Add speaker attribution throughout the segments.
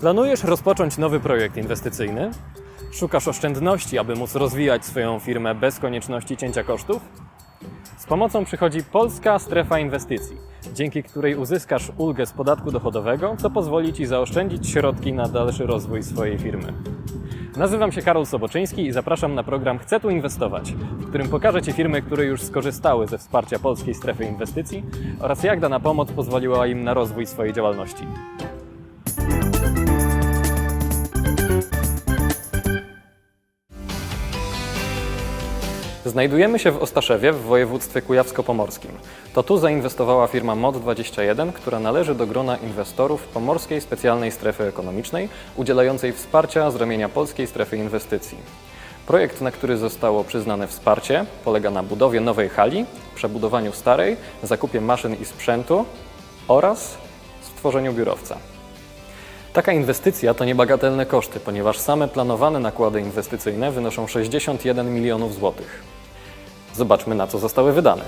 Speaker 1: Planujesz rozpocząć nowy projekt inwestycyjny? Szukasz oszczędności, aby móc rozwijać swoją firmę bez konieczności cięcia kosztów? Z pomocą przychodzi Polska Strefa Inwestycji, dzięki której uzyskasz ulgę z podatku dochodowego, co pozwoli Ci zaoszczędzić środki na dalszy rozwój swojej firmy. Nazywam się Karol Soboczyński i zapraszam na program Chcę tu inwestować, w którym pokażę Ci firmy, które już skorzystały ze wsparcia Polskiej Strefy Inwestycji oraz jak dana pomoc pozwoliła im na rozwój swojej działalności. Znajdujemy się w Ostaszewie w województwie kujawsko-pomorskim. To tu zainwestowała firma MOD21, która należy do grona inwestorów Pomorskiej Specjalnej Strefy Ekonomicznej, udzielającej wsparcia z ramienia Polskiej Strefy Inwestycji. Projekt, na który zostało przyznane wsparcie, polega na budowie nowej hali, przebudowaniu starej, zakupie maszyn i sprzętu oraz stworzeniu biurowca. Taka inwestycja to niebagatelne koszty, ponieważ same planowane nakłady inwestycyjne wynoszą 61 milionów złotych. Zobaczmy, na co zostały wydane.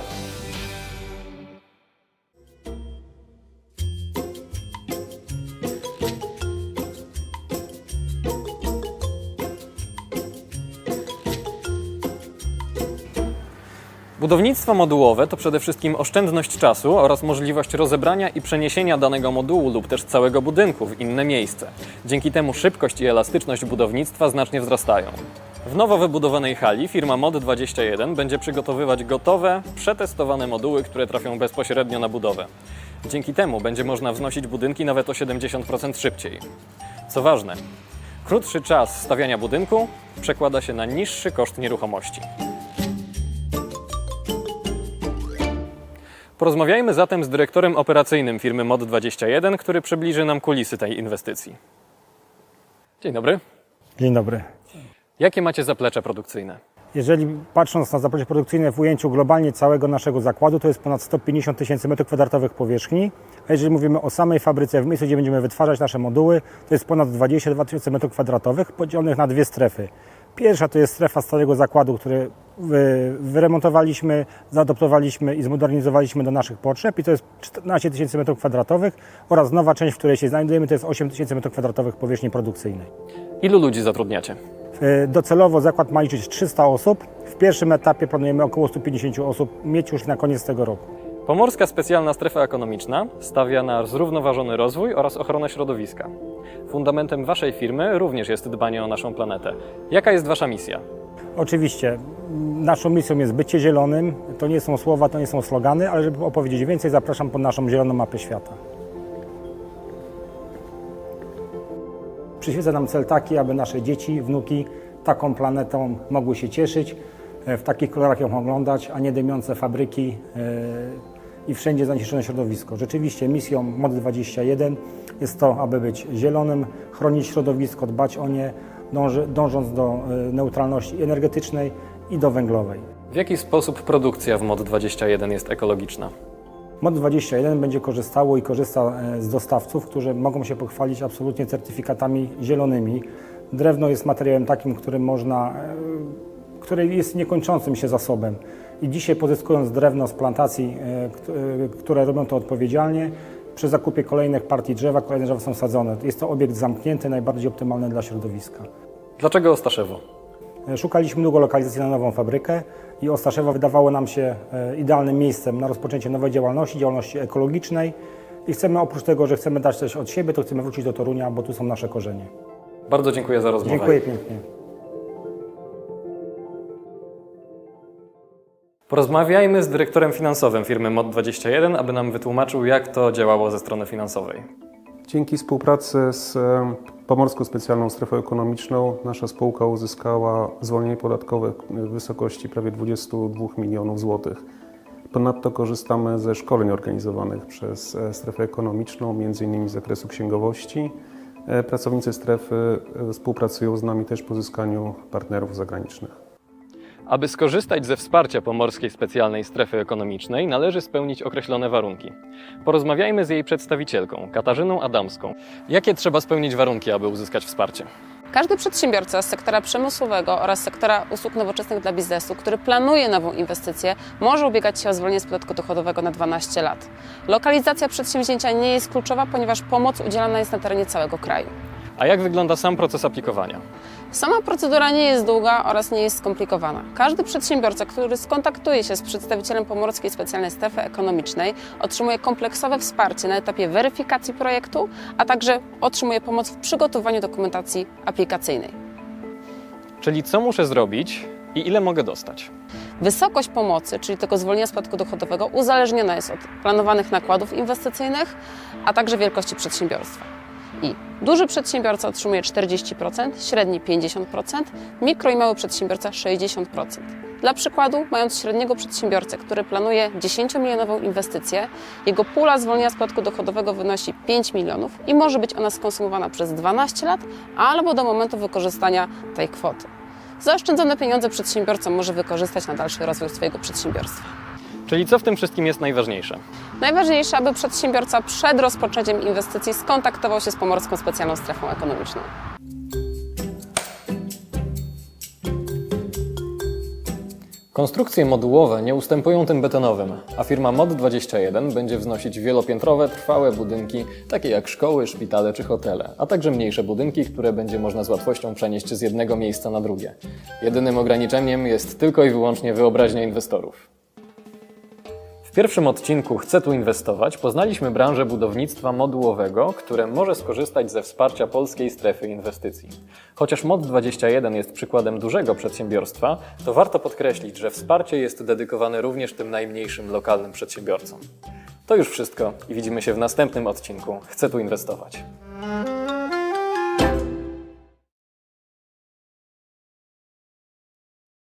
Speaker 1: Budownictwo modułowe to przede wszystkim oszczędność czasu oraz możliwość rozebrania i przeniesienia danego modułu lub też całego budynku w inne miejsce. Dzięki temu szybkość i elastyczność budownictwa znacznie wzrastają. W nowo wybudowanej hali firma MOD21 będzie przygotowywać gotowe, przetestowane moduły, które trafią bezpośrednio na budowę. Dzięki temu będzie można wznosić budynki nawet o 70% szybciej. Co ważne, krótszy czas stawiania budynku przekłada się na niższy koszt nieruchomości. Porozmawiajmy zatem z dyrektorem operacyjnym firmy MOD21, który przybliży nam kulisy tej inwestycji. Dzień dobry.
Speaker 2: Dzień dobry.
Speaker 1: Jakie macie zaplecze produkcyjne?
Speaker 2: Jeżeli patrząc na zaplecze produkcyjne w ujęciu globalnie całego naszego zakładu, to jest ponad 150 tysięcy metrów kwadratowych powierzchni. A jeżeli mówimy o samej fabryce, w miejscu, gdzie będziemy wytwarzać nasze moduły, to jest ponad 22 tysiące metrów kwadratowych podzielonych na dwie strefy. Pierwsza to jest strefa starego zakładu, który wy- wyremontowaliśmy, zaadoptowaliśmy i zmodernizowaliśmy do naszych potrzeb i to jest 14 tysięcy metrów kwadratowych oraz nowa część, w której się znajdujemy, to jest 8 tysięcy metrów kwadratowych powierzchni produkcyjnej.
Speaker 1: Ilu ludzi zatrudniacie?
Speaker 2: E, Docelowo zakład ma liczyć 300 osób. W pierwszym etapie planujemy około 150 osób mieć już na koniec tego roku.
Speaker 1: Pomorska Specjalna Strefa Ekonomiczna stawia na zrównoważony rozwój oraz ochronę środowiska. Fundamentem waszej firmy również jest dbanie o naszą planetę. Jaka jest wasza misja?
Speaker 2: Oczywiście naszą misją jest bycie zielonym. To nie są słowa, to nie są slogany, ale żeby opowiedzieć więcej, zapraszam pod naszą zieloną mapę świata. Przyświeca nam cel taki, aby nasze dzieci, wnuki taką planetą mogły się cieszyć, e, w takich kolorach ją oglądać, a nie dymiące fabryki e, i wszędzie zanieczyszczone środowisko. Rzeczywiście misją MOD 21 jest to, aby być zielonym, chronić środowisko, dbać o nie, dążąc do e, neutralności energetycznej i do węglowej.
Speaker 1: W jaki sposób produkcja w MOD21 jest ekologiczna?
Speaker 2: MOD 21 będzie korzystało i korzysta e, z dostawców, którzy mogą się pochwalić absolutnie certyfikatami zielonymi. Drewno jest materiałem takim, którym można, e, który jest niekończącym się zasobem. I dzisiaj pozyskując drewno z plantacji, e, kt- które robią to odpowiedzialnie, przy zakupie kolejnych partii drzewa, kolejne drzewa są sadzone. Jest to obiekt zamknięty, najbardziej optymalny dla środowiska.
Speaker 1: Dlaczego Ostaszewo?
Speaker 2: E, Szukaliśmy długo lokalizacji na nową fabrykę i Ostaszewo wydawało nam się e, idealnym miejscem na rozpoczęcie nowej działalności, działalności ekologicznej. I chcemy oprócz tego, że chcemy dać coś od siebie, to chcemy wrócić do Torunia, bo tu są nasze korzenie.
Speaker 1: Bardzo dziękuję za rozmowę.
Speaker 2: Dziękuję pięknie.
Speaker 1: Porozmawiajmy z dyrektorem finansowym firmy MOD21, aby nam wytłumaczył, jak to działało ze strony finansowej.
Speaker 3: Dzięki współpracy z e, Pomorską Specjalną Strefą Ekonomiczną nasza spółka uzyskała zwolnienie podatkowe w wysokości prawie 22 milionów złotych. Ponadto korzystamy ze szkoleń organizowanych przez e, strefę ekonomiczną, m.in. z zakresu księgowości. E, Pracownicy strefy współpracują z nami też w pozyskaniu partnerów zagranicznych.
Speaker 1: Aby skorzystać ze wsparcia Pomorskiej Specjalnej Strefy Ekonomicznej, należy spełnić określone warunki. Porozmawiajmy z jej przedstawicielką, Katarzyną Adamską. Jakie trzeba spełnić warunki, aby uzyskać wsparcie?
Speaker 4: Każdy przedsiębiorca z sektora przemysłowego oraz sektora usług nowoczesnych dla biznesu, który planuje nową inwestycję, może ubiegać się o zwolnienie z podatku dochodowego na 12 lat. Lokalizacja przedsięwzięcia nie jest kluczowa, ponieważ pomoc udzielana jest na terenie całego kraju.
Speaker 1: A jak wygląda sam proces aplikowania?
Speaker 4: Sama procedura nie jest długa oraz nie jest skomplikowana. Każdy przedsiębiorca, który skontaktuje się z przedstawicielem Pomorskiej Specjalnej Strefy Ekonomicznej, otrzymuje kompleksowe wsparcie na etapie weryfikacji projektu, a także otrzymuje pomoc w przygotowaniu dokumentacji aplikacyjnej.
Speaker 1: Czyli co muszę zrobić i ile mogę dostać?
Speaker 4: Wysokość pomocy, czyli tego zwolnienia z podatku dochodowego, uzależniona jest od planowanych nakładów inwestycyjnych, a także wielkości przedsiębiorstwa. I duży przedsiębiorca otrzymuje 40%, średni 50%, mikro i mały przedsiębiorca 60%. Dla przykładu, mając średniego przedsiębiorcę, który planuje 10-milionową inwestycję, jego pula zwolnienia z podatku dochodowego wynosi 5 milionów i może być ona skonsumowana przez 12 lat albo do momentu wykorzystania tej kwoty. Zaoszczędzone pieniądze przedsiębiorca może wykorzystać na dalszy rozwój swojego przedsiębiorstwa.
Speaker 1: Czyli co w tym wszystkim jest najważniejsze?
Speaker 4: Najważniejsze, aby przedsiębiorca przed rozpoczęciem inwestycji skontaktował się z Pomorską Specjalną Strefą Ekonomiczną.
Speaker 1: Konstrukcje modułowe nie ustępują tym betonowym, a firma MOD21 będzie wznosić wielopiętrowe, trwałe budynki, takie jak szkoły, szpitale czy hotele, a także mniejsze budynki, które będzie można z łatwością przenieść z jednego miejsca na drugie. Jedynym ograniczeniem jest tylko i wyłącznie wyobraźnia inwestorów. W pierwszym odcinku Chcę tu inwestować poznaliśmy branżę budownictwa modułowego, które może skorzystać ze wsparcia polskiej strefy inwestycji. Chociaż MOD21 jest przykładem dużego przedsiębiorstwa, to warto podkreślić, że wsparcie jest dedykowane również tym najmniejszym lokalnym przedsiębiorcom. To już wszystko i widzimy się w następnym odcinku Chcę tu inwestować.